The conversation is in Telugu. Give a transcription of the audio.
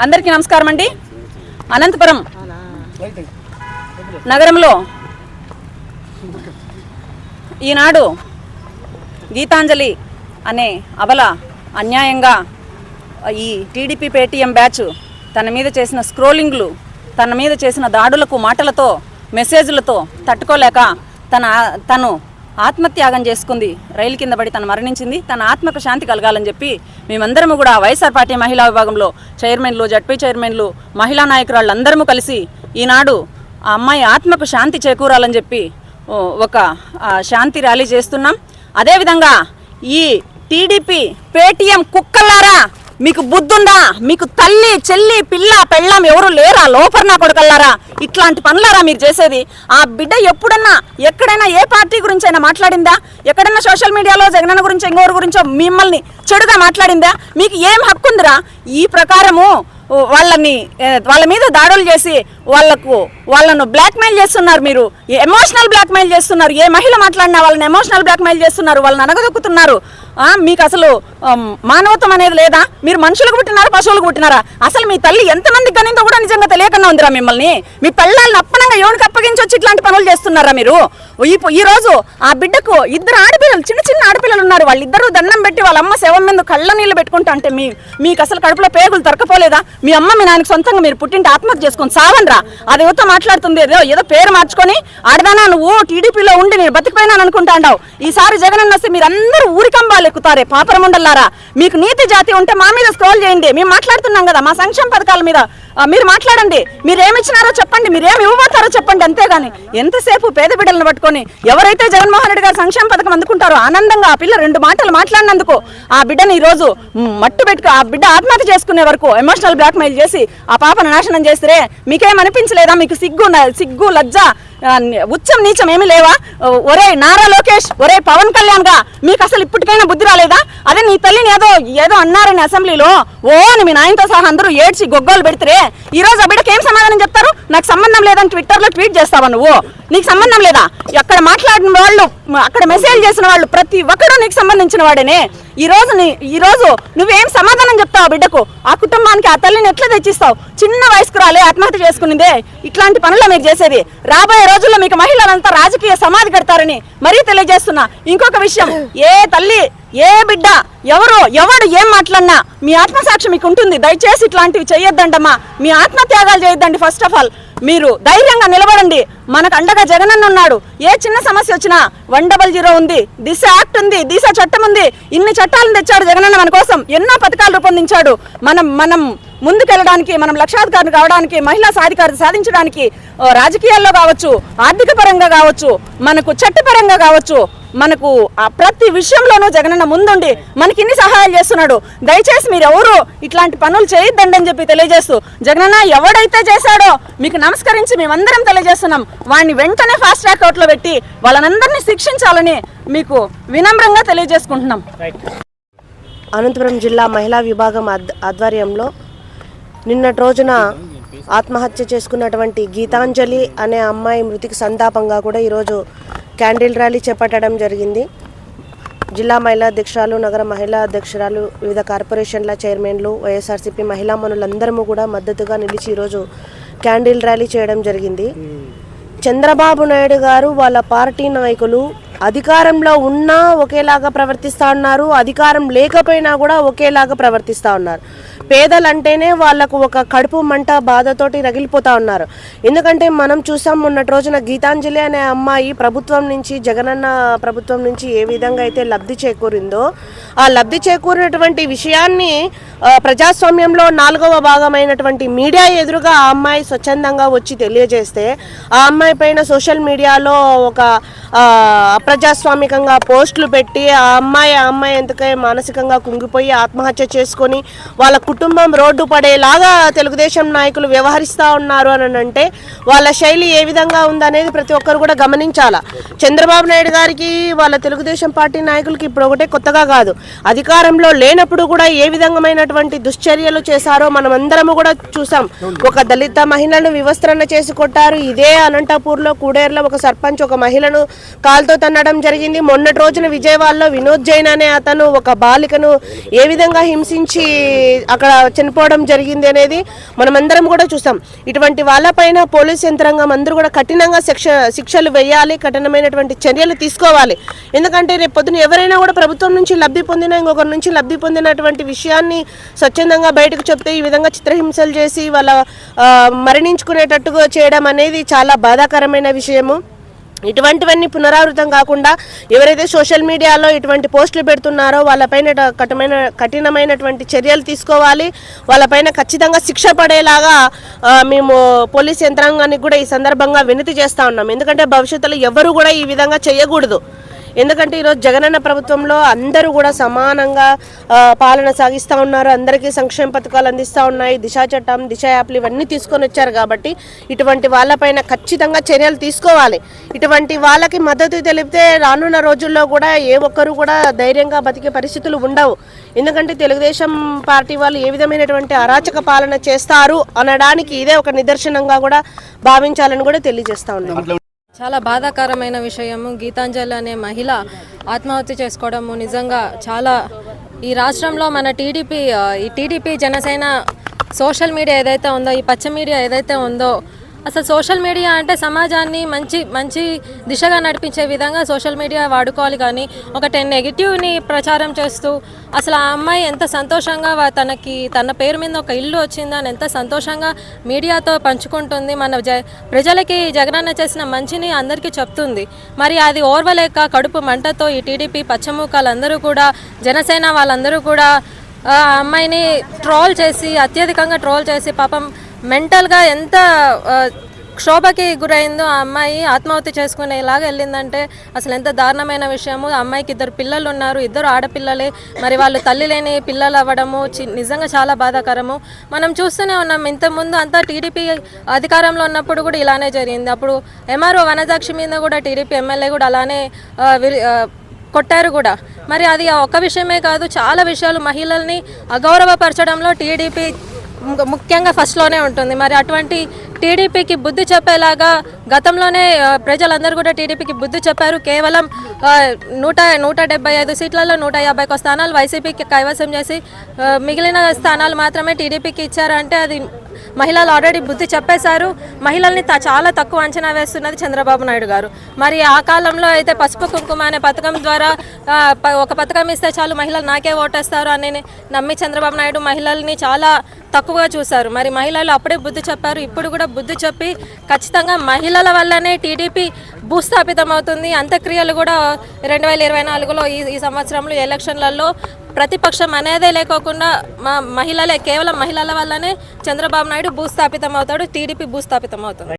అందరికీ నమస్కారం అండి. అనంతపురం నగరంలో ఈనాడు గీతాంజలి అనే అబల అన్యాయంగా ఈ టీడీపీ పేటీఎం బ్యాచ్ తన మీద చేసిన స్క్రోలింగ్లు తన మీద చేసిన దాడులకు మాటలతో మెసేజ్లతో తట్టుకోలేక తన తను ఆత్మత్యాగం చేసుకుంది. రైలు కింద పడి తను మరణించింది. తన ఆత్మకు శాంతి కలగాలని చెప్పి మేమందరము కూడా వైఎస్ఆర్ పార్టీ మహిళా విభాగంలో చైర్మన్లు జడ్పీ చైర్మన్లు మహిళా నాయకురాళ్ళందరము కలిసి ఈనాడు ఆ అమ్మాయి ఆత్మకు శాంతి చేకూరాలని చెప్పి ఒక శాంతి ర్యాలీ చేస్తున్నాం. అదేవిధంగా ఈ టీడీపీ పేటీఎం కుక్కలారా మీకు బుద్ధుందా? మీకు తల్లి చెల్లి పిల్ల పెళ్ళాం ఎవరు లేరా? లోపల కొడకల్లారా? కొడుకల్లారా ఇట్లాంటి పనులారా మీరు చేసేది? ఆ బిడ్డ ఎప్పుడన్నా ఎక్కడైనా ఏ పార్టీ గురించి అయినా మాట్లాడిందా? ఎక్కడైనా సోషల్ మీడియాలో జగనన్న గురించి ఇంకోరి గురించో మిమ్మల్ని చెడుగా మాట్లాడిందా? మీకు ఏం హక్కు ఉందిరా ఈ ప్రకారము వాళ్ళని వాళ్ళ మీద దాడులు చేసి వాళ్ళకు వాళ్ళను బ్లాక్మెయిల్ చేస్తున్నారు మీరు. ఎమోషనల్ బ్లాక్మెయిల్ చేస్తున్నారు. ఏ మహిళ మాట్లాడినా వాళ్ళని ఎమోషనల్ బ్లాక్మెయిల్ చేస్తున్నారు. వాళ్ళని అనగదొక్కుతున్నారు. ఆ, మీకు అసలు మానవత్వం అనేది లేదా? మీరు మనుషులకు పుట్టినారా పశువులకు పుట్టినారా? అసలు మీ తల్లి ఎంతమంది కనిందో కూడా నిజంగా తెలియకుండా ఉందిరా మిమ్మల్ని? మీ పిల్లల్ని అప్పనంగా ఎవరికి అప్పగించి వచ్చి ఇట్లాంటి పనులు చేస్తున్నారా మీరు? ఈ ఈ రోజు ఆ బిడ్డకు ఇద్దరు ఆడపిల్లలు చిన్న చిన్న ఆడపిల్లలు ఉన్నారు. వాళ్ళిద్దరూ దండం పెట్టి వాళ్ళ అమ్మ శవం మీద కళ్ళ నీళ్ళు పెట్టుకుంటా అంటే మీ మీకు అసలు కడుపులో పేగులు దొరకపోలేదా మీ అమ్మ మీ నాన్నకి సొంతంగా మీరు పుట్టింటి ఆత్మహత్య చేసుకొని సావనరా అది ఎవరితో మాట్లాడుతుంది? ఏదో ఏదో పేరు మార్చుకొని ఆడదానా నువ్వు టీడీపీలో ఉండి నేను బతికిపోయినాను అనుకుంటాండావు ఈసారి జగన్ అన్న వస్తే మీరు అందరూ ఊరికంబాలు ఎక్కుతారే పాపరముండల్లారా. మీకు నీతి జాతి ఉంటే మా మీద స్క్రోల్ చేయండి. మేము మాట్లాడుతున్నాం కదా మా సంక్షేమ పథకాల మీద మీరు మాట్లాడండి. మీరు ఏమిచ్చినారో చెప్పండి. మీరు ఏమి ఇవ్వబోతారో చెప్పండి అంతేగాని. ఎంతసేపు పేద బిడ్డలను పట్టుకొని ఎవరైతే జగన్మోహన్ రెడ్డి గారు సంక్షేమ పథకం అందుకుంటారో ఆనందంగా ఆ పిల్ల రెండు మాటలు మాట్లాడినందుకు ఆ బిడ్డని ఈరోజు మట్టు పెట్టుకు ఆ బిడ్డ ఆత్మహత్య చేసుకునే వరకు ఎమోషనల్ బ్లాక్మెయిల్ చేసి ఆ పాపను నాశనం చేస్తే మీకేం అనిపించలేదా మీకు సిగ్గు సిగ్గు లజ్జ ఉచ్చం నీచం ఏమీ లేవా? ఒరే నారా లోకేష్ ఒరే పవన్ కళ్యాణ్గా మీకు అసలు ఇప్పటికైనా బుద్ధి రాలేదా? అదే నీ తల్లిని ఏదో ఏదో అన్నారని అసెంబ్లీలో ఓ అని మీ నాయనతో సహా అందరూ ఏడ్చి గొగ్గోలు పెడితే ఈ రోజు ఆ బిడ్డకి ఏం సమాధానం చెప్తారు? నాకు సంబంధం లేదని ట్విట్టర్లో ట్వీట్ చేస్తావా నువ్వు? నీకు సంబంధం లేదా? అక్కడ మాట్లాడిన వాళ్ళు అక్కడ మెసేజ్ చేసిన వాళ్ళు ప్రతి ఒక్కరూ నీకు సంబంధించిన వాడేనే. ఈ రోజు నీ- ఈ రోజు నువ్వేం సమాధానం చెప్తావు బిడ్డకు? ఆ కుటుంబానికి ఆ తల్లిని ఎట్లా తెచ్చిస్తావు? చిన్న వయస్కురాలే ఆత్మహత్య చేసుకునిందే. ఇట్లాంటి పనులు మీరు చేసేది. రాబోయే రోజుల్లో మీకు మహిళలంతా రాజకీయ సమాధి కడతారని మరీ తెలియజేస్తున్నా. ఇంకొక విషయం ఏ తల్లి ఏ బిడ్డ ఎవరు ఎవడు ఏం మాట్లాడినా మీ ఆత్మసాక్షి మీకు ఉంటుంది. దయచేసి ఇట్లాంటివి చేయొద్దండమ్మా మీ ఆత్మత్యాగాలు చేయొద్దండి ఫస్ట్ ఆఫ్ ఆల్ మీరు ధైర్యంగా నిలబడండి. మనకు అండగా జగనన్న ఉన్నాడు. ఏ చిన్న సమస్య వచ్చినా వన్ డబల్ జీరో ఉంది. దిశ యాక్ట్ ఉంది. దిశ చట్టం ఉంది. ఇన్ని చట్టాలను తెచ్చాడు జగనన్న మన కోసం. ఎన్నో పథకాలు రూపొందించాడు. మనం మనం ముందుకెళ్ళడానికి మనం లక్షాధికారులు కావడానికి మహిళా సాధికారత సాధించడానికి రాజకీయాల్లో కావచ్చు ఆర్థిక పరంగా కావచ్చు మనకు చట్టపరంగా కావచ్చు మనకు ప్రతి విషయంలోనూ జగనన్న ముందుండి మనకి ఇన్ని సహాయాలు చేస్తున్నాడు. దయచేసి మీరు ఎవరు ఇట్లాంటి పనులు చేయొద్దండి అని చెప్పి తెలియజేస్తూ జగనన్న ఎవడైతే చేశాడో మీకు నమస్కరించి మేమందరం తెలియజేస్తున్నాం. వాడిని వెంటనే ఫాస్ట్ ట్రాక్ అవుట్లో పెట్టి వాళ్ళనందరినీ శిక్షించాలని మీకు వినమ్రంగా తెలియజేసుకుంటున్నాం. అనంతపురం జిల్లా మహిళా విభాగం ఆధ్వర్యంలో నిన్నటి రోజున ఆత్మహత్య చేసుకున్నటువంటి గీతాంజలి అనే అమ్మాయి మృతికి సంతాపంగా కూడా ఈరోజు క్యాండిల్ ర్యాలీ చేపట్టడం జరిగింది. జిల్లా మహిళా అధ్యక్షురాలు నగర మహిళా అధ్యక్షురాలు వివిధ కార్పొరేషన్ల చైర్మన్లు వైఎస్ఆర్సీపీ మహిళా మనులందరము కూడా మద్దతుగా నిలిచి ఈరోజు క్యాండిల్ ర్యాలీ చేయడం జరిగింది. చంద్రబాబు నాయుడు గారు వాళ్ళ పార్టీ నాయకులు అధికారంలో ఉన్నా ఒకేలాగా ప్రవర్తిస్తూ ఉన్నారు అధికారం లేకపోయినా కూడా ఒకేలాగా ప్రవర్తిస్తూ ఉన్నారు. పేదలంటేనే వాళ్ళకు ఒక కడుపు మంట బాధతోటి రగిలిపోతా ఉన్నారు. ఎందుకంటే మనం చూసాం మొన్నటి రోజున గీతాంజలి అనే అమ్మాయి ప్రభుత్వం నుంచి జగనన్న ప్రభుత్వం నుంచి ఏ విధంగా అయితే లబ్ధి చేకూరిందో ఆ లబ్ధి చేకూరినటువంటి విషయాన్ని ప్రజాస్వామ్యంలో నాలుగవ భాగమైనటువంటి మీడియా ఎదురుగా ఆ అమ్మాయి స్వచ్ఛందంగా వచ్చి తెలియజేస్తే ఆ అమ్మాయి పైన సోషల్ మీడియాలో ఒక అప్రజాస్వామికంగా పోస్టులు పెట్టి ఆ అమ్మాయి ఆ అమ్మాయి ఎందుకే మానసికంగా కుంగిపోయి ఆత్మహత్య చేసుకొని వాళ్ళ కుటుంబం రోడ్డు పడేలాగా తెలుగుదేశం నాయకులు వ్యవహరిస్తూ ఉన్నారు అని అంటే వాళ్ళ శైలి ఏ విధంగా ఉందనేది ప్రతి ఒక్కరు కూడా గమనించాలా. చంద్రబాబు నాయుడు గారికి వాళ్ళ తెలుగుదేశం పార్టీ నాయకులకి ఇప్పుడు ఒకటే కొత్తగా కాదు. అధికారంలో లేనప్పుడు కూడా ఏ విధమైనటువంటి దుశ్చర్యలు చేశారో మనం అందరము కూడా చూసాం. ఒక దళిత మహిళను వివస్త్రణ చేసి కొట్టారు. ఇదే అనంతపూర్లో కూడేరులో ఒక సర్పంచ్ ఒక మహిళను కాల్తో తన్నడం జరిగింది. మొన్నటి రోజున విజయవాడలో వినోద్ జైన్ అనే అతను ఒక బాలికను ఏ విధంగా హింసించి అక్కడ అక్కడ చనిపోవడం జరిగింది అనేది మనమందరం కూడా చూసాం. ఇటువంటి వాళ్ళపైన పోలీస్ యంత్రాంగం అందరూ కూడా కఠినంగా శిక్ష శిక్షలు వేయాలి కఠినమైనటువంటి చర్యలు తీసుకోవాలి. ఎందుకంటే రేపు పొద్దున ఎవరైనా కూడా ప్రభుత్వం నుంచి లబ్ధి పొందిన ఇంకొకరి నుంచి లబ్ధి పొందినటువంటి విషయాన్ని స్వచ్ఛందంగా బయటకు చెప్తే ఈ విధంగా చిత్రహింసలు చేసి వాళ్ళ మరణించుకునేటట్టుగా చేయడం అనేది చాలా బాధాకరమైన విషయము. ఇటువంటివన్నీ పునరావృతం కాకుండా ఎవరైతే సోషల్ మీడియాలో ఇటువంటి పోస్టులు పెడుతున్నారో వాళ్ళపైన ట- కఠినమైన కఠినమైనటువంటి చర్యలు తీసుకోవాలి. వాళ్ళపైన ఖచ్చితంగా శిక్ష పడేలాగా మేము పోలీస్ యంత్రాంగానికి కూడా ఈ సందర్భంగా వినతి చేస్తా ఉన్నాం. ఎందుకంటే భవిష్యత్తులో ఎవరు కూడా ఈ విధంగా చేయకూడదు. ఎందుకంటే ఈరోజు జగనన్న ప్రభుత్వంలో అందరూ కూడా సమానంగా పాలన సాగిస్తూ ఉన్నారు. అందరికీ సంక్షేమ పథకాలు అందిస్తూ ఉన్నాయి. దిశ చట్టం దిశ యాప్లు ఇవన్నీ తీసుకొని వచ్చారు కాబట్టి ఇటువంటి వాళ్ళపైన ఖచ్చితంగా చర్యలు తీసుకోవాలి. ఇటువంటి వాళ్ళకి మద్దతు తెలిపితే రానున్న రోజుల్లో కూడా ఏ ఒక్కరు కూడా ధైర్యంగా బతికే పరిస్థితులు ఉండవు. ఎందుకంటే తెలుగుదేశం పార్టీ వాళ్ళు ఏ విధమైనటువంటి అరాచక పాలన చేస్తారు అనడానికి ఇదే ఒక నిదర్శనంగా కూడా భావించాలని కూడా తెలియజేస్తా ఉన్నాం. చాలా బాధాకరమైన విషయము. గీతాంజలి అనే మహిళ ఆత్మహత్య చేసుకోవడము నిజంగా చాలా ఈ రాష్ట్రంలో మన టీడీపీ ఈ టీడీపీ జనసేన సోషల్ మీడియా ఏదైతే ఉందో ఈ పచ్చ మీడియా ఏదైతే ఉందో అసలు సోషల్ మీడియా అంటే సమాజాన్ని మంచి మంచి దిశగా నడిపించే విధంగా సోషల్ మీడియా వాడుకోవాలి కానీ ఒకటి నెగిటివ్ని ప్రచారం చేస్తూ అసలు ఆ అమ్మాయి ఎంత సంతోషంగా తనకి తన పేరు మీద ఒక ఇల్లు వచ్చిందని ఎంత సంతోషంగా మీడియాతో పంచుకుంటుంది. మన జ ప్రజలకి జగనన్న చేసిన మంచిని అందరికీ చెప్తుంది. మరి అది ఓర్వలేక కడుపు మంటతో ఈ టీడీపీ పచ్చముఖాలందరూ కూడా జనసేన వాళ్ళందరూ కూడా ఆ అమ్మాయిని ట్రోల్ చేసి అత్యధికంగా ట్రోల్ చేసి పాపం మెంటల్గా ఎంత క్షోభకి గురైందో ఆ అమ్మాయి ఆత్మహత్య చేసుకునేలాగా వెళ్ళిందంటే అసలు ఎంత దారుణమైన విషయము. ఆ అమ్మాయికి ఇద్దరు పిల్లలు ఉన్నారు ఇద్దరు ఆడపిల్లలే. మరి వాళ్ళు తల్లి లేని పిల్లలు అవ్వడము చి- నిజంగా చాలా బాధాకరము. మనం చూస్తూనే ఉన్నాం ఇంతకుముందు అంతా టీడీపీ అధికారంలో ఉన్నప్పుడు కూడా ఇలానే జరిగింది. అప్పుడు ఎంఆర్ఓ వనజాక్షి మీద కూడా టీడీపీ ఎమ్మెల్యే కూడా అలానే కొట్టారు కూడా. మరి అది ఆ ఒక్క విషయమే కాదు చాలా విషయాలు మహిళల్ని అగౌరవపరచడంలో టీడీపీ ముఖ్యంగా ఫస్ట్లోనే ఉంటుంది. మరి అటువంటి టీడీపీకి బుద్ధి చెప్పేలాగా గతంలోనే ప్రజలందరూ కూడా టీడీపీకి బుద్ధి చెప్పారు. కేవలం నూట నూట డెబ్బై ఐదు సీట్లలో నూట యాభై స్థానాలు వైసీపీకి కైవసం చేసి మిగిలిన స్థానాలు మాత్రమే టీడీపీకి ఇచ్చారంటే అది మహిళలు ఆల్రెడీ బుద్ధి చెప్పేశారు. మహిళల్ని త- చాలా తక్కువ అంచనా వేస్తున్నది చంద్రబాబు నాయుడు గారు. మరి ఆ కాలంలో అయితే పసుపు కుంకుమ అనే పథకం ద్వారా ఒక పథకం ఇస్తే చాలు మహిళలు నాకే ఓటేస్తారు అని నమ్మి చంద్రబాబు నాయుడు మహిళల్ని చాలా తక్కువగా చూశారు. మరి మహిళలు అప్పుడే బుద్ధి చెప్పారు. ఇప్పుడు కూడా బుద్ధి చెప్పి ఖచ్చితంగా మహిళల వల్లనే టీడీపీ భూస్థాపితం అవుతుంది అంత్యక్రియలు కూడా రెండు వేల ఇరవై నాలుగులో ఈ ఈ సంవత్సరంలో ఎలక్షన్లలో ప్రతిపక్షం అనేదే లేకోకుండా మా మహిళలే కేవలం మహిళల వల్లనే చంద్రబాబు నాయుడు భూస్థాపితం అవుతాడు టీడీపీ భూస్థాపితం అవుతుంది